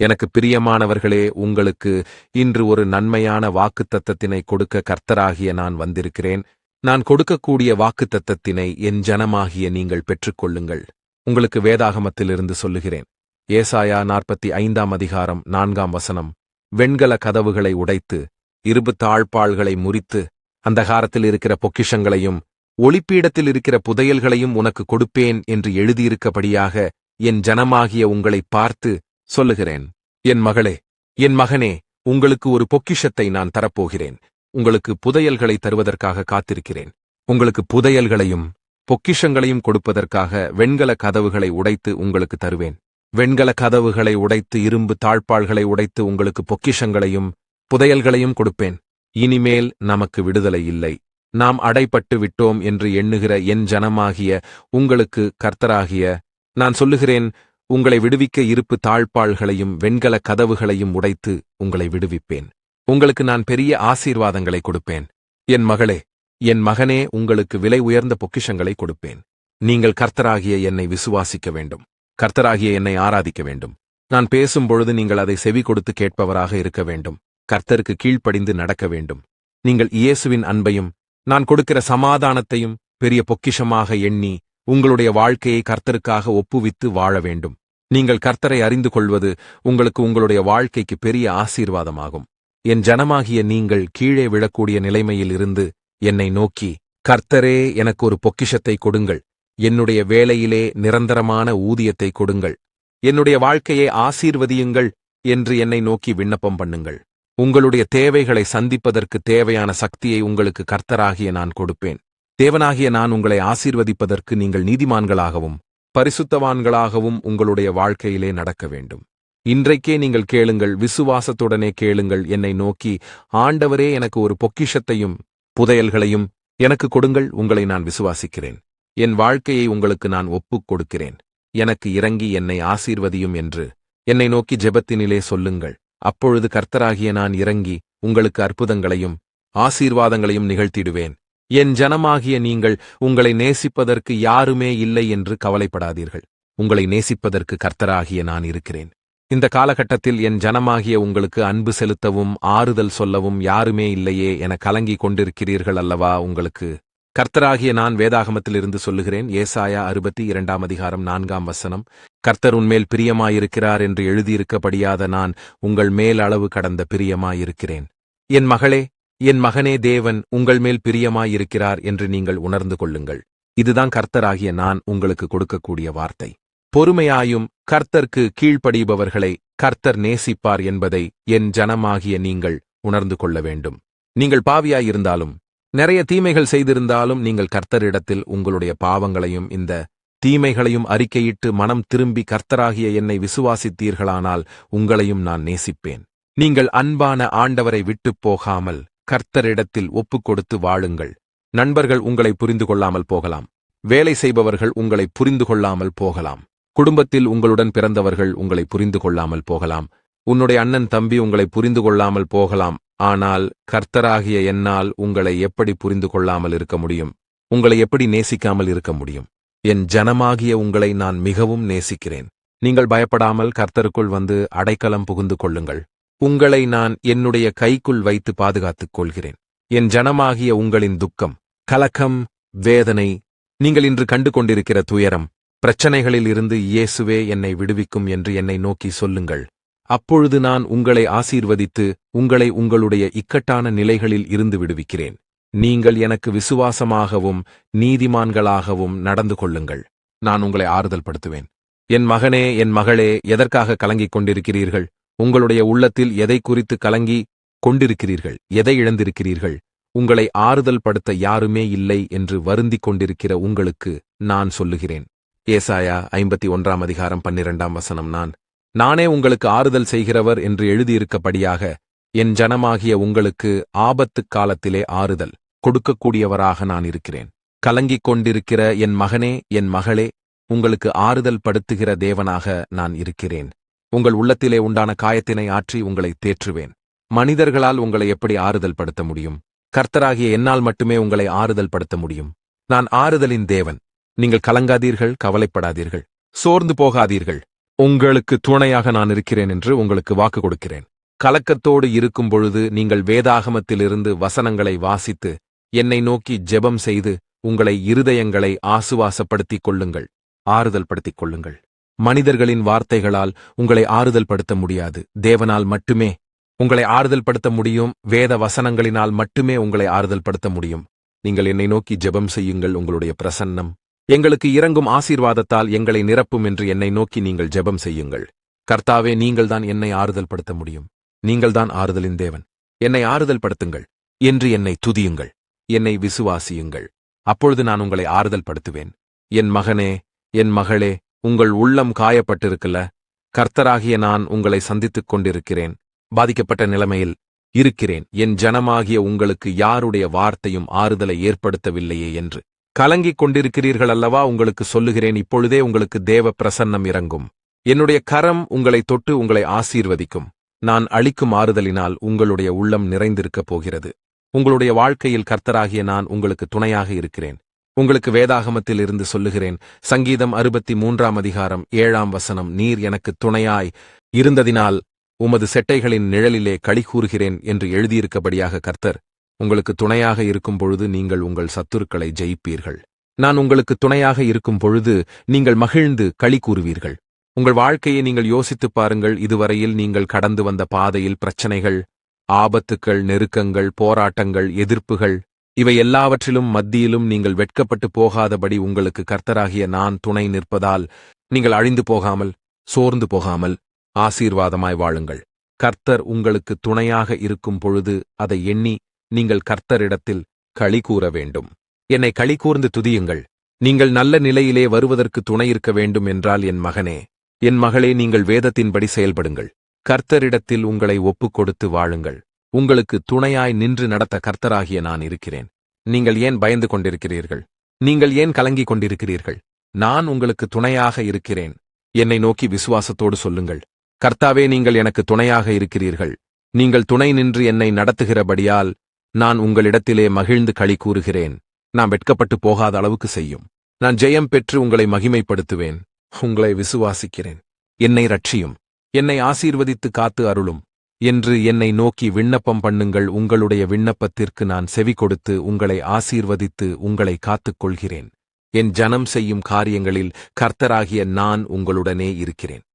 எனக்கு பிரியமானவர்களே உங்களுக்கு இன்று ஒரு நன்மையான வாக்குத்தத்தத்தினை கொடுக்க கர்த்தராகிய நான் வந்திருக்கிறேன். நான் கொடுக்கக்கூடிய வாக்குத்தத்தத்தினை என் ஜனமாகிய நீங்கள் பெற்றுக்கொள்ளுங்கள். உங்களுக்கு வேதாகமத்திலிருந்து சொல்லுகிறேன். ஏசாயா நாற்பத்தி ஐந்தாம் அதிகாரம் நான்காம் வசனம். வெண்கல கதவுகளை உடைத்து இருபு தாழ்பாள்களை முறித்து அந்தகாரத்தில் இருக்கிற பொக்கிஷங்களையும் ஒளிப்பீடத்தில் இருக்கிற புதையல்களையும் உனக்கு கொடுப்பேன் என்று எழுதியிருக்கபடியாக என் ஜனமாகிய உங்களை பார்த்து சொல்லுகிறேன் என் மகளே என் மகனே உங்களுக்கு ஒரு பொக்கிஷத்தை நான் தரப்போகிறேன். உங்களுக்கு புதையல்களை தருவதற்காக காத்திருக்கிறேன். உங்களுக்கு புதையல்களையும் பொக்கிஷங்களையும் கொடுப்பதற்காக வெண்கல கதவுகளை உடைத்து உங்களுக்கு தருவேன். வெண்கல கதவுகளை உடைத்து இரும்பு தாழ்பாள்களை உடைத்து உங்களுக்கு பொக்கிஷங்களையும் புதையல்களையும் கொடுப்பேன். இனிமேல் நமக்கு விடுதலை இல்லை. நாம் அடைப்பட்டு விட்டோம் என்று எண்ணுகிற என் ஜனமாகிய உங்களுக்கு கர்த்தராகிய நான் சொல்லுகிறேன் உங்களை விடுவிக்க இருப்பு தாழ்பாள்களையும் வெண்கல கதவுகளையும் உடைத்து உங்களை விடுவிப்பேன். உங்களுக்கு நான் பெரிய ஆசீர்வாதங்களை கொடுப்பேன். என் மகளே என் மகனே உங்களுக்கு விலை உயர்ந்த பொக்கிஷங்களை கொடுப்பேன். நீங்கள் கர்த்தராகிய என்னை விசுவாசிக்க வேண்டும். கர்த்தராகிய என்னை ஆராதிக்க வேண்டும். நான் பேசும்பொழுது நீங்கள் அதை செவி கொடுத்து கேட்பவராக இருக்க வேண்டும். கர்த்தருக்கு கீழ்ப்படிந்து நடக்க வேண்டும். நீங்கள் இயேசுவின் அன்பையும் நான் கொடுக்கிற சமாதானத்தையும் பெரிய பொக்கிஷமாக எண்ணி உங்களுடைய வாழ்க்கையை கர்த்தருக்காக ஒப்புவித்து வாழ வேண்டும். நீங்கள் கர்த்தரை அறிந்து கொள்வது உங்களுக்கு உங்களுடைய வாழ்க்கைக்கு பெரிய ஆசீர்வாதமாகும். என் ஜனமாகிய நீங்கள் கீழே விழக்கூடிய நிலைமையில் இருந்து என்னை நோக்கி கர்த்தரே எனக்கு ஒரு பொக்கிஷத்தை கொடுங்கள். என்னுடைய வேலையிலே நிரந்தரமான ஊதியத்தை கொடுங்கள். என்னுடைய வாழ்க்கையை ஆசீர்வதியுங்கள் என்று என்னை நோக்கி விண்ணப்பம் பண்ணுங்கள். உங்களுடைய தேவைகளை சந்திப்பதற்கு தேவையான சக்தியை உங்களுக்கு கர்த்தராகிய நான் கொடுப்பேன். தேவனாகிய நான் உங்களை ஆசீர்வதிப்பதற்கு நீங்கள் நீதிமான்களாகவும் பரிசுத்தவான்களாகவும் உங்களுடைய வாழ்க்கையிலே நடக்க வேண்டும். இன்றைக்கே நீங்கள் கேளுங்கள் விசுவாசத்துடனே கேளுங்கள் என்னை நோக்கி ஆண்டவரே எனக்கு ஒரு பொக்கிஷத்தையும் புதையல்களையும் எனக்கு கொடுங்கள் உங்களை நான் விசுவாசிக்கிறேன். என் வாழ்க்கையை உங்களுக்கு நான் ஒப்புக் கொடுக்கிறேன். எனக்கு இறங்கி என்னை ஆசீர்வதியும் என்று என்னை நோக்கி ஜெபத்தினிலே சொல்லுங்கள். அப்பொழுது கர்த்தராகிய நான் இறங்கி உங்களுக்கு அற்புதங்களையும் ஆசீர்வாதங்களையும் நிகழ்த்திடுவேன். என் ஜனமாகிய நீங்கள் உங்களை நேசிப்பதற்கு யாருமே இல்லை என்று கவலைப்படாதீர்கள். உங்களை நேசிப்பதற்கு கர்த்தராகிய நான் இருக்கிறேன். இந்த காலகட்டத்தில் என் ஜனமாகிய உங்களுக்கு அன்பு செலுத்தவும் ஆறுதல் சொல்லவும் யாருமே இல்லையே என கலங்கிக் கொண்டிருக்கிறீர்கள் அல்லவா உங்களுக்கு? கர்த்தராகிய நான் வேதாகமத்திலிருந்து சொல்லுகிறேன். ஏசாயா அறுபத்தி இரண்டாம் அதிகாரம் நான்காம் வசனம். கர்த்தர் உன்மேல் பிரியமாயிருக்கிறார் என்று எழுதியிருக்கப்படியாத நான் உங்கள் மேல் அளவு கடந்த பிரியமாயிருக்கிறேன். என் மகளே என் மகனே தேவன் உங்கள் மேல் பிரியமாயிருக்கிறார் என்று நீங்கள் உணர்ந்து கொள்ளுங்கள். இதுதான் கர்த்தராகிய நான் உங்களுக்கு கொடுக்கக்கூடிய வார்த்தை. பொறுமையாயும் கர்த்தர்க்கு கீழ்ப்படிபவர்களை கர்த்தர் நேசிப்பார் என்பதை என் ஜனமாகிய நீங்கள் உணர்ந்து கொள்ள வேண்டும். நீங்கள் பாவியாயிருந்தாலும் நிறைய தீமைகள் செய்திருந்தாலும் நீங்கள் கர்த்தரிடத்தில் உங்களுடைய பாவங்களையும் இந்த தீமைகளையும் அறிக்கையிட்டு மனம் திரும்பி கர்த்தராகிய என்னை விசுவாசித்தீர்களானால் உங்களையும் நான் நேசிப்பேன். நீங்கள் அன்பான ஆண்டவரை விட்டுப் போகாமல் கர்த்தரிடத்தில் ஒப்புக் கொடுத்து வாழுங்கள். நண்பர்கள் உங்களை புரிந்து கொள்ளாமல் போகலாம். வேலை செய்பவர்கள் உங்களை புரிந்து கொள்ளாமல் போகலாம். குடும்பத்தில் உங்களுடன் பிறந்தவர்கள் உங்களை புரிந்து கொள்ளாமல் போகலாம். உன்னுடைய அண்ணன் தம்பி உங்களை புரிந்து கொள்ளாமல் போகலாம். ஆனால் கர்த்தராகிய என்னால் உங்களை எப்படி புரிந்து கொள்ளாமல் இருக்க முடியும்? உங்களை எப்படி நேசிக்காமல் இருக்க முடியும்? என் ஜனமாகிய உங்களை நான் மிகவும் நேசிக்கிறேன். நீங்கள் பயப்படாமல் கர்த்தருக்குள் வந்து அடைக்கலம் புகுந்து கொள்ளுங்கள். உங்களை நான் என்னுடைய கைக்குள் வைத்து பாதுகாத்துக் கொள்கிறேன் என் ஜனமாகிய உங்களின் துக்கம் கலக்கம் வேதனை நீங்கள் இன்று கண்டு கொண்டிருக்கிற துயரம் பிரச்சனைகளில் இருந்து இயேசுவே என்னை விடுவிக்கும் என்று என்னை நோக்கி சொல்லுங்கள். அப்பொழுது நான் உங்களை ஆசீர்வதித்து உங்களை உங்களுடைய இக்கட்டான நிலைகளில் இருந்து விடுவிக்கிறேன். நீங்கள் எனக்கு விசுவாசமாகவும் நீதிமான்களாகவும் நடந்து கொள்ளுங்கள். நான் உங்களை ஆறுதல் படுத்துவேன் என் மகனே என் மகளே எதற்காக கலங்கிக் கொண்டிருக்கிறீர்கள்? உங்களுடைய உள்ளத்தில் எதை குறித்து கலங்கி கொண்டிருக்கிறீர்கள் எதை இழந்திருக்கிறீர்கள் உங்களை ஆறுதல் படுத்த யாருமே இல்லை என்று வருந்திக் கொண்டிருக்கிற உங்களுக்கு நான் சொல்லுகிறேன். ஏசாயா ஐம்பத்தி ஒன்றாம் அதிகாரம் பன்னிரண்டாம் வசனம் நான் நானே உங்களுக்கு ஆறுதல் செய்கிறவர் என்று எழுதியிருக்கபடியாக என் ஜனமாகிய உங்களுக்கு ஆபத்துக் காலத்திலே ஆறுதல் கொடுக்கக்கூடியவராக நான் இருக்கிறேன். கலங்கிக் கொண்டிருக்கிற என் மகனே என் மகளே உங்களுக்கு ஆறுதல் படுத்துகிற தேவனாக நான் இருக்கிறேன். உங்கள் உள்ளத்திலே உண்டான காயத்தினை ஆற்றி உங்களை தேற்றுவேன். மனிதர்களால் உங்களை எப்படி ஆறுதல் படுத்த முடியும்? கர்த்தராகிய என்னால் மட்டுமே உங்களை ஆறுதல் படுத்த முடியும். நான் ஆறுதலின் தேவன். நீங்கள் கலங்காதீர்கள் கவலைப்படாதீர்கள். சோர்ந்து போகாதீர்கள். உங்களுக்கு துணையாக நான் இருக்கிறேன் என்று உங்களுக்கு வாக்கு கொடுக்கிறேன். கலக்கத்தோடு இருக்கும் பொழுது நீங்கள் வேதாகமத்திலிருந்து வசனங்களை வாசித்து என்னை நோக்கி ஜெபம் செய்து உங்களை இருதயங்களை ஆசுவாசப்படுத்திக் கொள்ளுங்கள் ஆறுதல் படுத்திக் கொள்ளுங்கள். மனிதர்களின் வார்த்தைகளால் உங்களை ஆறுதல் படுத்த முடியாது. தேவனால் மட்டுமே உங்களை ஆறுதல் படுத்த முடியும். வேத வசனங்களினால் மட்டுமே உங்களை ஆறுதல் படுத்த முடியும். நீங்கள் என்னை நோக்கி ஜெபம் செய்யுங்கள் உங்களுடைய பிரசன்னம். எங்களுக்கு இறங்கும் ஆசீர்வாதத்தால் எங்களை நிரப்பும் என்று என்னை நோக்கி நீங்கள் ஜெபம் செய்யுங்கள். கர்த்தாவே நீங்கள்தான் என்னை ஆறுதல் படுத்த முடியும். நீங்கள்தான் ஆறுதலின் தேவன். என்னை ஆறுதல் படுத்துங்கள் என்று என்னை துதியுங்கள். என்னை விசுவாசியுங்கள். அப்பொழுது நான் உங்களை ஆறுதல் படுத்துவேன் என் மகனே என் மகளே உங்கள் உள்ளம் காயப்பட்டிருக்கல. கர்த்தராகிய நான் உங்களை சந்தித்துக் கொண்டிருக்கிறேன். பாதிக்கப்பட்ட நிலைமையில் இருக்கிறேன். என் ஜனமாகிய உங்களுக்கு யாருடைய வார்த்தையும் ஆறுதலை ஏற்படுத்தவில்லையே என்று. கலங்கிக் கொண்டிருக்கிறீர்கள் அல்லவா? உங்களுக்கு சொல்லுகிறேன் இப்பொழுதே உங்களுக்கு தேவ பிரசன்னம் இறங்கும். என்னுடைய கரம் உங்களை தொட்டு உங்களை ஆசீர்வதிக்கும். நான் அளிக்கும் ஆறுதலினால் உங்களுடைய உள்ளம் நிறைந்திருக்கப் போகிறது. உங்களுடைய வாழ்க்கையில் கர்த்தராகிய நான் உங்களுக்கு துணையாக இருக்கிறேன். உங்களுக்கு வேதாகமத்தில் இருந்து சொல்லுகிறேன். சங்கீதம் அறுபத்தி மூன்றாம் அதிகாரம் ஏழாம் வசனம் நீர் எனக்கு துணையாய் இருந்ததினால் உமது செட்டைகளின் நிழலிலே களி கூறுகிறேன் என்று எழுதியிருக்கபடியாக கர்த்தர் உங்களுக்கு துணையாக இருக்கும் பொழுது நீங்கள் உங்கள் சத்துருக்களை ஜெயிப்பீர்கள். நான் உங்களுக்கு துணையாக இருக்கும் பொழுது நீங்கள் மகிழ்ந்து களி கூறுவீர்கள். உங்கள் வாழ்க்கையை நீங்கள் யோசித்துப் பாருங்கள். இதுவரையில் நீங்கள் கடந்து வந்த பாதையில் பிரச்சனைகள் ஆபத்துக்கள் நெருக்கங்கள் போராட்டங்கள் எதிர்ப்புகள் இவை எல்லாவற்றிலும் மத்தியிலும் நீங்கள் வெட்கப்பட்டு போகாதபடி உங்களுக்கு கர்த்தராகிய நான் துணை நிற்பதால் நீங்கள் அழிந்து போகாமல் சோர்ந்து போகாமல் ஆசீர்வாதமாய் வாழுங்கள். கர்த்தர் உங்களுக்கு துணையாக இருக்கும் பொழுது அதை எண்ணி நீங்கள் கர்த்தரிடத்தில் களி கூற வேண்டும். என்னை களி கூர்ந்து துதியுங்கள். நீங்கள் நல்ல நிலையிலே வருவதற்கு துணை இருக்க வேண்டும் என்றால் என் மகனே என் மகளே நீங்கள் வேதத்தின்படி செயல்படுங்கள். கர்த்தரிடத்தில் உங்களை ஒப்புக் கொடுத்து வாழுங்கள். உங்களுக்கு துணையாய் நின்று நடத்த கர்த்தராகிய நான் இருக்கிறேன். நீங்கள் ஏன் பயந்து கொண்டிருக்கிறீர்கள்? நீங்கள் ஏன் கலங்கிக் கொண்டிருக்கிறீர்கள்? நான் உங்களுக்கு துணையாக இருக்கிறேன். என்னை நோக்கி விசுவாசத்தோடு சொல்லுங்கள். கர்த்தாவே நீங்கள் எனக்கு துணையாக இருக்கிறீர்கள். நீங்கள் துணை நின்று என்னை நடத்துகிறபடியால் நான் உங்களிடத்திலே மகிழ்ந்து களி கூறுகிறேன். நான் வெட்கப்பட்டு போகாத அளவுக்கு செய்யும். நான் ஜெயம் பெற்று உங்களை மகிமைப்படுத்துவேன். உங்களை விசுவாசிக்கிறேன். என்னை ரட்சியும் என்னை ஆசீர்வதித்து காத்து அருளும். என்று என்னை நோக்கி விண்ணப்பம் பண்ணுங்கள். உங்களுடைய விண்ணப்பத்திற்கு நான் செவி கொடுத்து உங்களை ஆசீர்வதித்து உங்களை காத்துக் கொள்கிறேன் என் ஜனம் செய்யும் காரியங்களில் கர்த்தராகிய நான் உங்களுடனே இருக்கிறேன்.